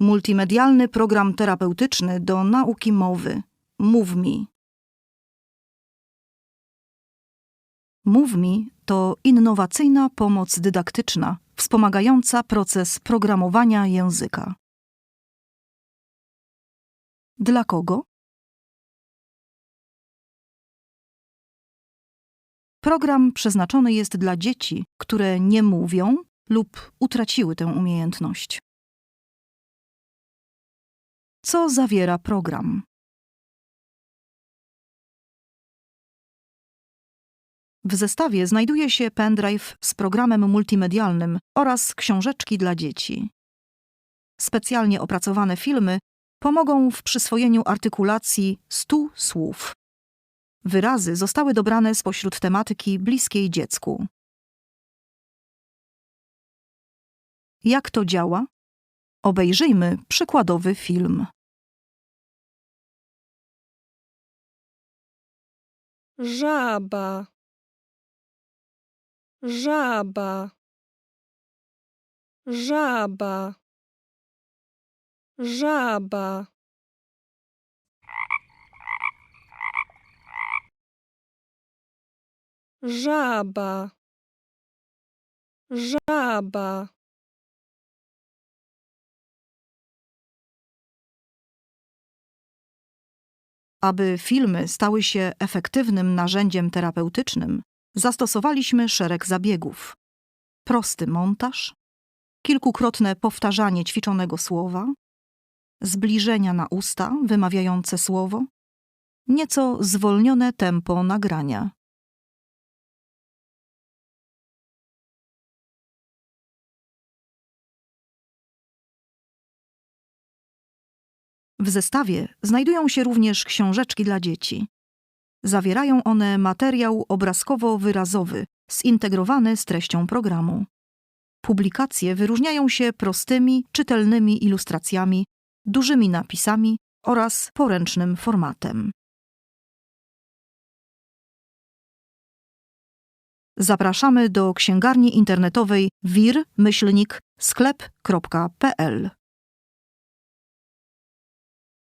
Multimedialny program terapeutyczny do nauki mowy. MóWmi. MóWmi to innowacyjna pomoc dydaktyczna wspomagająca proces programowania języka. Dla kogo? Program przeznaczony jest dla dzieci, które nie mówią lub utraciły tę umiejętność. Co zawiera program? W zestawie znajduje się pendrive z programem multimedialnym oraz książeczki dla dzieci. Specjalnie opracowane filmy pomogą w przyswojeniu artykulacji 100 słów. Wyrazy zostały dobrane spośród tematyki bliskiej dziecku. Jak to działa? Obejrzyjmy przykładowy film. жаба. Жаба. Жаба. Жаба. Жаба. Жаба. Aby filmy stały się efektywnym narzędziem terapeutycznym, zastosowaliśmy szereg zabiegów. Prosty montaż, kilkukrotne powtarzanie ćwiczonego słowa, zbliżenia na usta wymawiające słowo, nieco zwolnione tempo nagrania. W zestawie znajdują się również książeczki dla dzieci. Zawierają one materiał obrazkowo-wyrazowy zintegrowany z treścią programu. Publikacje wyróżniają się prostymi, czytelnymi ilustracjami, dużymi napisami oraz poręcznym formatem. Zapraszamy do księgarni internetowej wir-sklep.pl